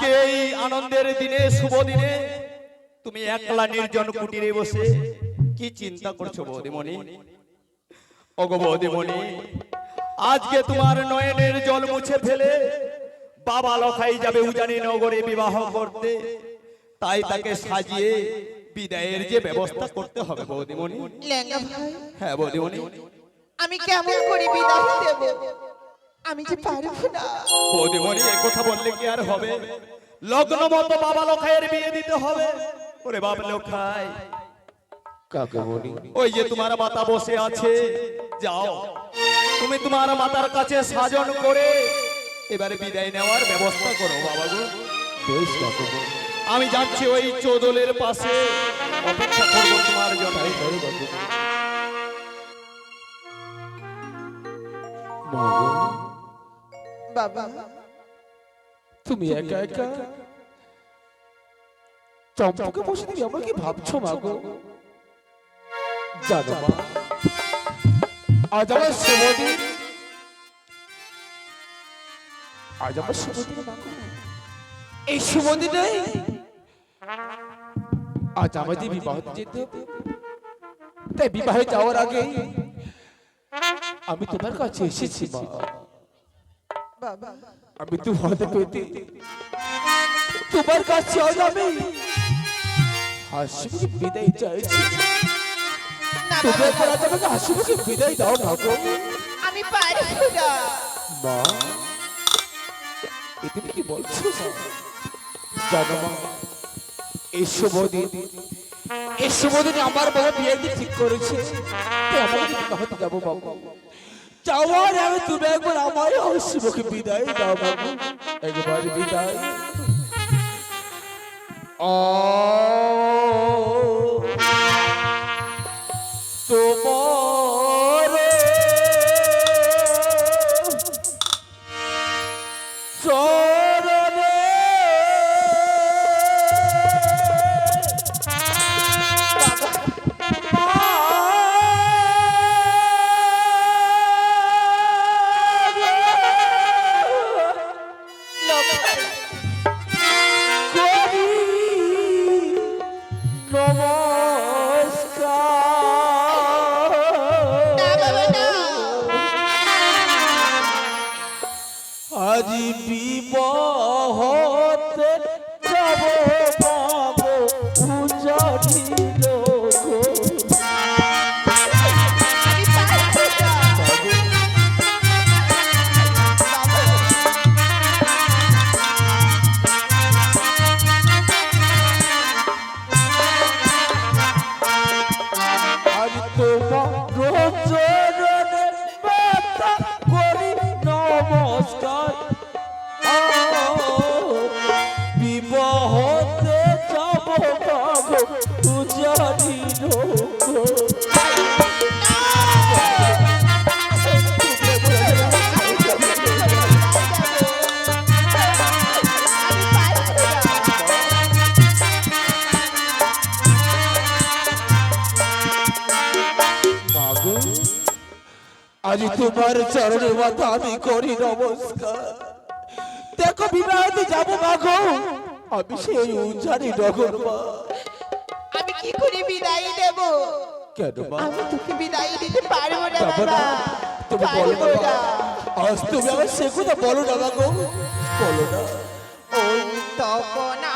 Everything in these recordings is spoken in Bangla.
আজকে এই আনন্দের দিনে শুভ দিনে তুমি একলা নির্জন কুটিরে বসে কি চিন্তা করছ বৌদিমণি? ওগো বৌদিমণি আজকে তোমার নয়নের জল মুছে ফেলে বাবা লখাই যাবে উজানি নগরে বিবাহ করতে। তাই তাকে সাজিয়ে বিদায়ের যে ব্যবস্থা করতে হবে বৌদিমণি। হ্যাঁ বৌদিমণি। আমি কেমন করে বিদায় দেব? আমি যে পারব না। বৌদিমণি এ কথা বললে কি আর হবে? লগ্ন মতো বাবা লখাইয়ের বিয়ে দিতে হবে। ওরে বাবা লখাই। কাকামণি ওই যে তোমার মাতা বসে আছে যাও। তুমি তোমার মাতার কাছে সাজন করে এবারে বিদায় নেওয়ার ব্যবস্থা করো বাবা গো। বেশ কাকামণি আমি যাচ্ছি ওই চোদলের পাশে। অপেক্ষা করব তোমার জন্য। মা বাবা। তুমি একা একা চম্পকে বসে তুমি আমার কি ভাবছ মা গো? জানো মা আজ আমার শুভদিন। আজ আমার শুভদিন। এই শুভদিনে আজ আমাদের বিবাহ যেতে তাই বিবাহে যাওয়ার আগে আমি তোমার কাছে এসেছি মা। আমি তোমাদের পেতে তোমার কাছে আজ আমি হাসি বিদায় চাইছি। না তুমি বাবা, একবার আজ আমাকে হাসিমুখে বিদায় দাও গো। আমি পারব না। মা এ তুমি কি বলছো? জানো মা এই শুভ দিন এই শুভ দিনে আমার বাবা বিয়ের দিন ঠিক করেছে। আমাকে বিবাহতে যাব বাবা। যাওয়ার আমি তুমি একবার আমার হাসিমুখে বিদায় দাও বাবু। একবার বিদায়। ও আজ বিবাহতে যাব। আজ তোমার চরণে মাথা আমি করি নমস্কার। দেখো বিবাহতে যাব মাগো। আমি সেই উজারি নগর মা কেন মা? আমি তোকে বিদায় দিতে পারব না যাব বাবা। তুমি বলো পারব না না। আজ তুমি আমার সে কথা বলো না মাগো বলো না। ওই তপনা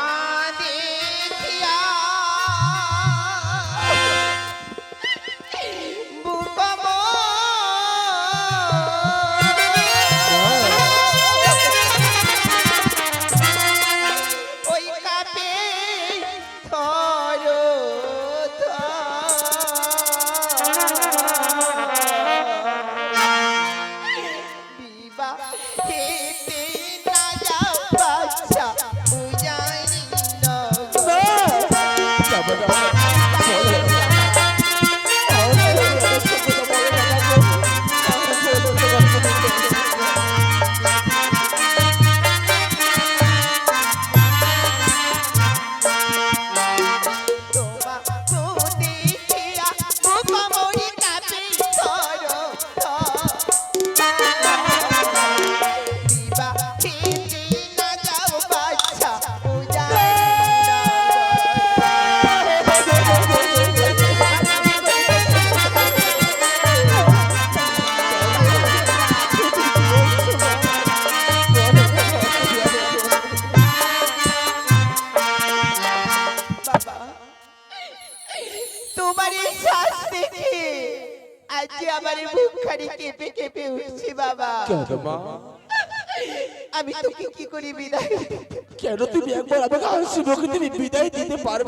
বিবাহ হেতে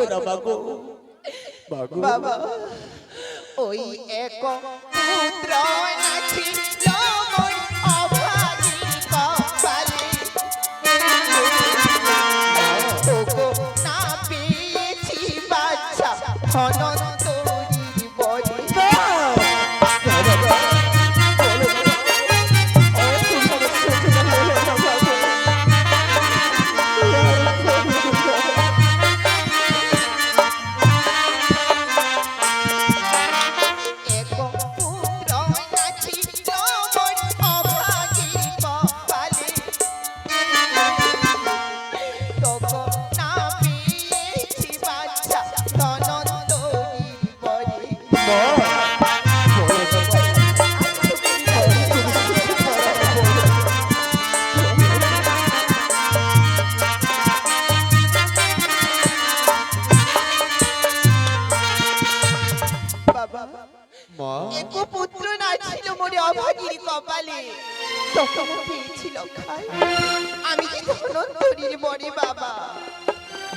না মাগো বাবা ওই এক পুত্র নাচি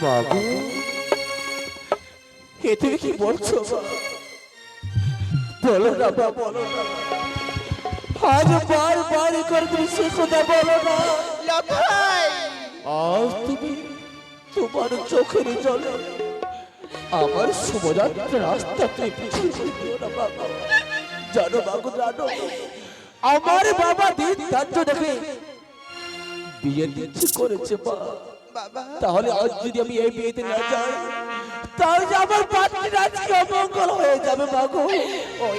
বাবু। এ তুমি কি বলছো? বলো না বা বলো না। আজ বার বার করে তুমি সে কথা বলো না। লখাই আজ তুমি তোমার চোখের জলে আমার শুভযাত্রা রাস্তা তুমি পিছিয়ে দিও না বাবা। জানো বাবু জানো। আমার বাবা দিন ধার্য দেখে বিয়ে দিচ্ছে করেছে বাবা তাহলে আজ যদি আমি এই বিয়েতে না যাই তাহলে যে আমার পাত্রীর আজকে অমঙ্গল হয়ে যাবে মাগো ওই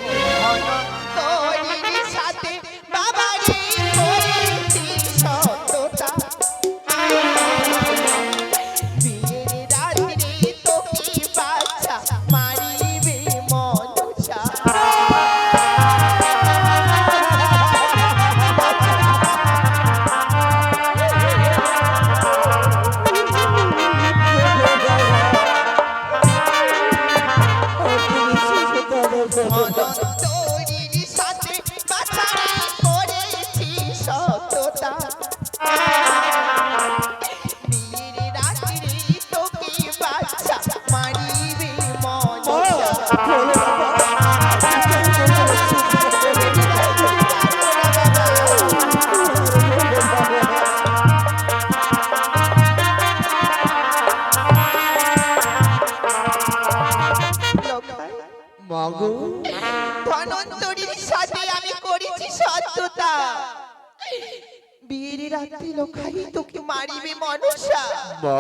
মনসা মা?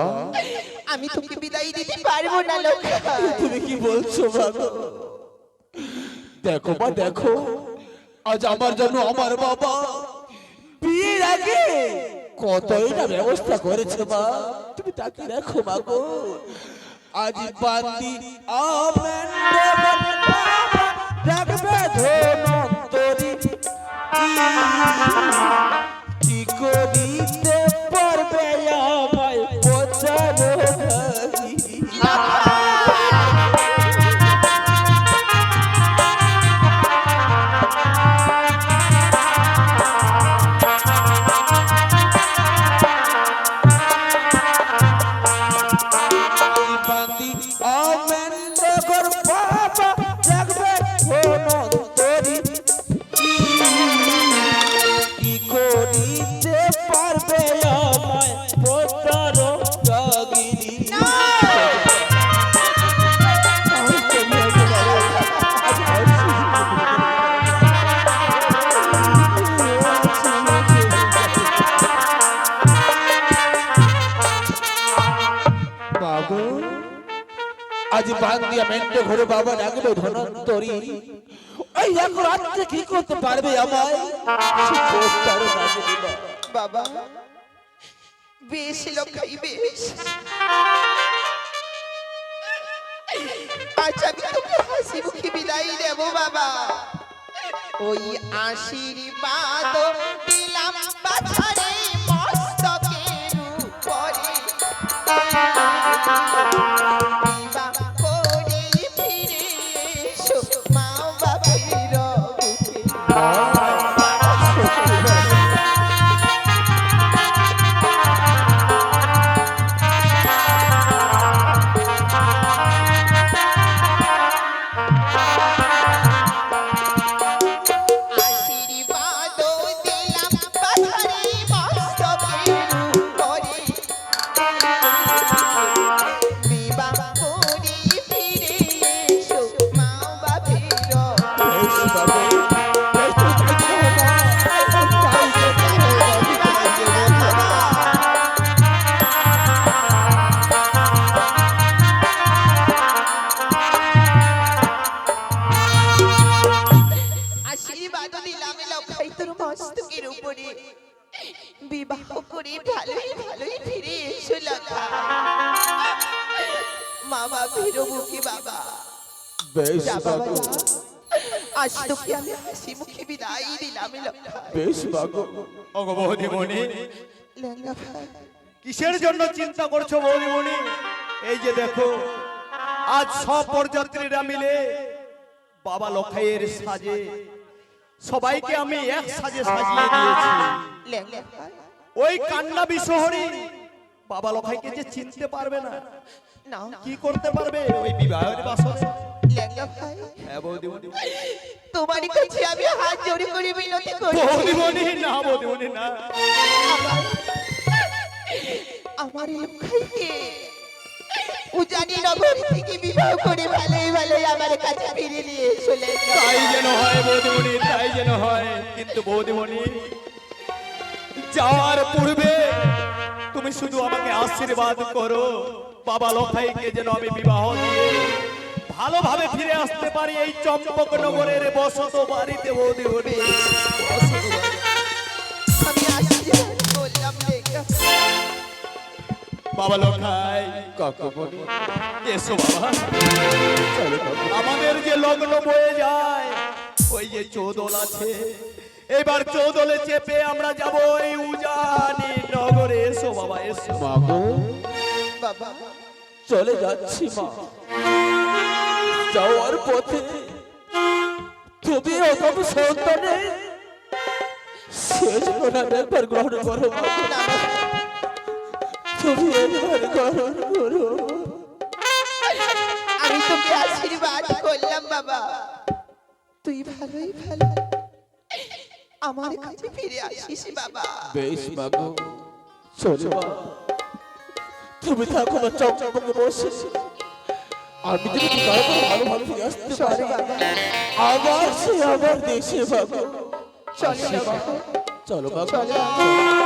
আমি তোকে বিদায় দিতে পারব না লোকাই তুমি কি বলছো দেখো মা দেখো। আজ আমার জন্য আমার বাবা বিয়ের আগে কতই না ব্যবস্থা করেছে মা? তুমি তাকে দেখো মাগো আজ বান্দি আমেন রাখবে ধনন্তরী কি করিতে বাদ দিয়া মেন্টে ঘরে বাবা ডাকবে ধনন্তরী। ওই এখন রাত্রে কি করতে পারবে বাবা। আমি তোকে হাসি মুখে বিদায় দেবো বাবা। ওই দিলাম বাছারে। হাসি বিদায় দিলাম বেশ মাগো ওগো বৌদিমণি লেঙ্গা কিসের জন্য চিন্তা করছ বৌদিমণি এই যে দেখো, আজ সব পরযাত্রীরা মিলে বাবা লখাইয়ের সাজে, সবাইকে আমি এক সাজে সাজিয়ে দিয়েছি। ওই কান্না বিশহরী বাবা লখাইকে যে চিনতে পারবে না, কি করতে পারবে? ওই বিবাহের বাসরে ভাই। হ্যাঁ বৌদিমণি তোমার কাছে আমি হাত জোড়ে করে বৌদিমণি না বৌদিমণি না। আমার আমার লক্ষ্মীকে উজানি নগর থেকে বিবাহ করে ভালোই ভালোই আমার কাছে ফিরে নিয়ে চলে তাই যেন হয় বৌদিমণি তাই যেন হয়। কিন্তু বৌদিমণি যাওয়ার পূর্বে তুমি শুধু আমাকে আশীর্বাদ করো। বাবা লখাইকে যেন আমি বিবাহ দিয়ে ভালোভাবে ফিরে আসতে পারি এই চম্পক নগরের বসত বাড়িতে করলাম লেঙ্গা বাবা লখাই কাকুমণি এসো বাবা। আমাদের যে লগ্ন বয়ে যায় ওই যে চৌদল আছে। এবার চৌদলে চেপে আমরা যাব এই উজানি নগরে। এসো বাবা এসো। মাগো বাবা। চলে যাচ্ছি মা। যাওয়ার পথে তুমি অতম সন্তানে শেষ প্রণাম একবার গ্রহণ করো বাবা, তুমি একবার গ্রহণ করো। আমি তোকে আশীর্বাদ করলাম বাবা। তুই ভালোই ভালো। আমার কাছে ফিরে আসিস বাবা। বেশ মাগো চলো। তুমি থাকো চকচকে বসে। আমি যদি তারপর ভালো ভালো ফিরে আসতে পারি। আবার সে আবার দেশে চলো বাবা। চলো মাগো